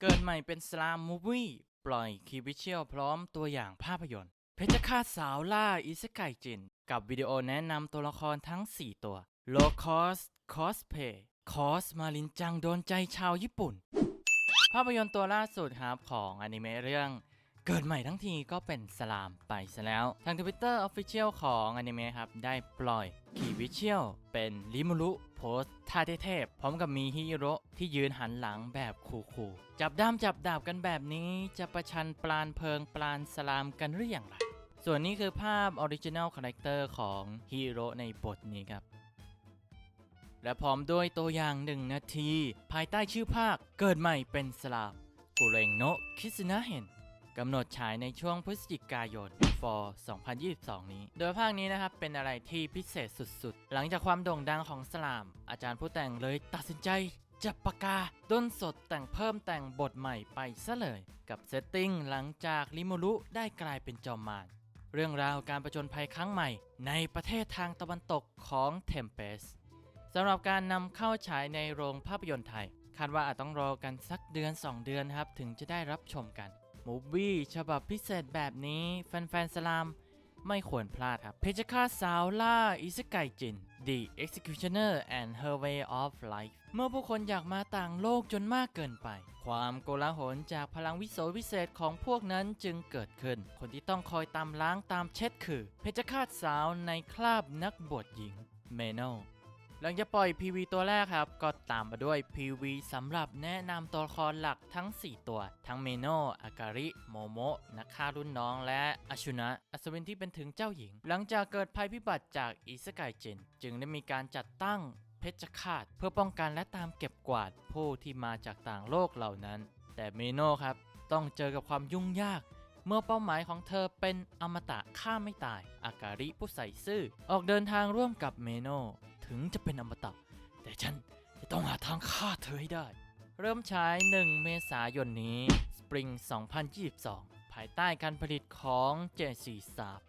เกิดใหม่เป็นสลามมูวี่ปล่อยคีวิเชียลพร้อมตัวอย่างภาพยนตร์ เพชรฆาตสาวล่าอิสไกจิน กับวิดีโอแนะนำตัวละครทั้ง 4 ตัวโลคอสคอสเพย์คอสมาลินจังโดนใจชาวญี่ปุ่น ภาพยนตร์ตัวล่าสุดครับของอนิเมะเรื่อง เกิดใหม่ทั้งทีก็เป็นสลามไปซะแล้ว ทาง Twitter Official ของอนิเมะครับ ได้ปล่อยคีวิเชียลเป็นริมูรุโพสท่าเทพพร้อมกับมีฮิโร่ที่ยืนหันหลังแบบคูลๆจับด้ามจับดาบกันแบบนี้จะประชันปลานเพิงปลานสลามกันหรืออย่างไร ส่วนนี้คือภาพออริจินัลคาแรคเตอร์ของฮีโร่ในบทนี้ครับ และพร้อมด้วยตัวอย่างหนึ่งนาที ภายใต้ชื่อภาคเกิดใหม่เป็นสลามกุเรงโนคิสนะเห็น กำหนดฉายในช่วงพฤศจิกายน for 2022 นี้ โดยภาคนี้นะครับ เป็นอะไรที่พิเศษสุดๆ หลังจากความโด่งดังของสลาม อาจารย์ผู้แต่งเลยตัดสินใจจับปากกาด้นสดแต่งเพิ่มแต่งบทใหม่ไปซะเลย กับเซตติ้งหลังจากริมูรุได้กลายเป็นจอมมารเรื่องราวการประจนภัยครั้งใหม่ ในประเทศทางตะวันตกของเทมเปสสำหรับการนำเข้าฉายในโรงภาพยนตร์ไทย คาดว่าอาจต้องรอกันสักเดือน 2 เดือนครับ ถึงจะได้รับชมกัน มูฟวี่ฉบับพิเศษแบบนี้แฟนๆสลามไม่ควรพลาดครับ เพชฌฆาตสาวล่าอิสไกจิน The Executioner and Her Way of Life เมื่อผู้คนอยากมาต่างโลกจนมากเกินไป ความโกลาหลจากพลังวิโสวิเศษของพวกนั้นจึงเกิดขึ้น คนที่ต้องคอยตามล้างตามเช็ดคือ เพชฌฆาตสาวในคราบนักบวชหญิงเมโน หลังจากปล่อย PV ตัวแรกครับ ก็ตามมาด้วย PV สำหรับแนะนำตัวละครหลักทั้ง 4 ตัว ทั้งเมโนอาการิ โมโมะนักฆ่ารุ่นน้องและอาชุนะ อัศวินที่เป็นถึงเจ้าหญิง หลังจากเกิดภัยพิบัติจากอิสกายเจน จึงได้มีการจัดตั้งเพชฌฆาต เพื่อป้องกันและตามเก็บกวาดผู้ที่มาจากต่างโลกเหล่านั้น แต่เมโนครับ ต้องเจอกับความยุ่งยากเมื่อเป้าหมายของเธอเป็นอมตะฆ่าไม่ตาย อาการิผู้ใส่ซื่อ ออกเดินทางร่วมกับเมโน ถึงจะเป็นอมตะ แต่ฉันจะต้องหาทางฆ่าเธอให้ได้ เริ่มฉาย1เมษายนนี้ Spring 2022 ภายใต้การผลิตของ JC s a b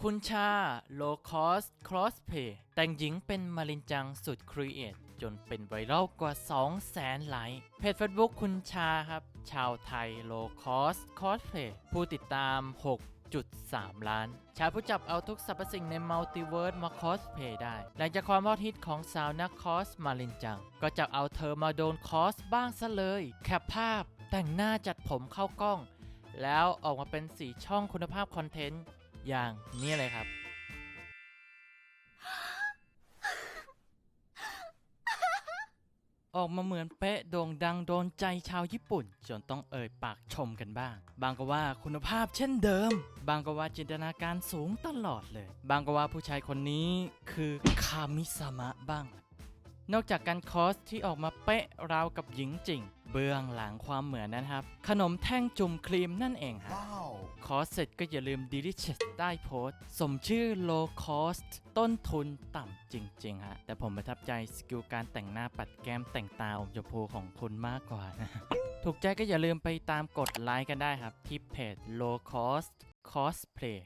คุณชาโลคอสครอสเพย์แต่งหญิงเป็นมารินจังสุดครีเอทจนเป็นไวรัลกว่า 2 แสนไลค์เพจ Facebook คุณชาครับ ชาวไทยโลคอสคอสเพย์ผู้ติดตาม 6 1.3 ล้าน ชายผู้จับเอาทุกสรรพสิ่งในมัลติเวิร์สมาคอสเพย์ได้ หลังจากความฮอตฮิตของสาวนักคอสมาลินจัง ก็จับเอาเธอมาโดนคอสบ้างซะเลย แคปภาพ แต่งหน้าจัดผมเข้ากล้อง แล้วออกมาเป็นสีช่องคุณภาพคอนเทนต์อย่างนี้เลยครับ ออกมาเหมือนเป๊ะโด่งดังโดนใจชาวญี่ปุ่น จนต้องเอ่ยปากชมกันบ้าง บางก็ว่าคุณภาพเช่นเดิม บางก็ว่าจินตนาการสูงตลอดเลย บางก็ว่าผู้ชายคนนี้คือคามิสามะบ้าง นอกจากการคอสที่ออกมาเป๊ะราวกับหญิงจริง บื้องหลังความเหมือนนะครับ ขนมแท่งจุ่มครีมนั่นเองฮะ Wow. คอสเสร็จก็อย่าลืม delicious ใต้โพสต์ สมชื่อ low cost ต้นทุนต่ำจริงๆฮะ แต่ผมประทับใจสกิลการแต่งหน้าปัดแก้มแต่งตาอมชมพูของคุณมากกว่านะ ถูกใจก็อย่าลืมไปตามกดไลค์กันได้ครับ ที่เพจ low cost cosplay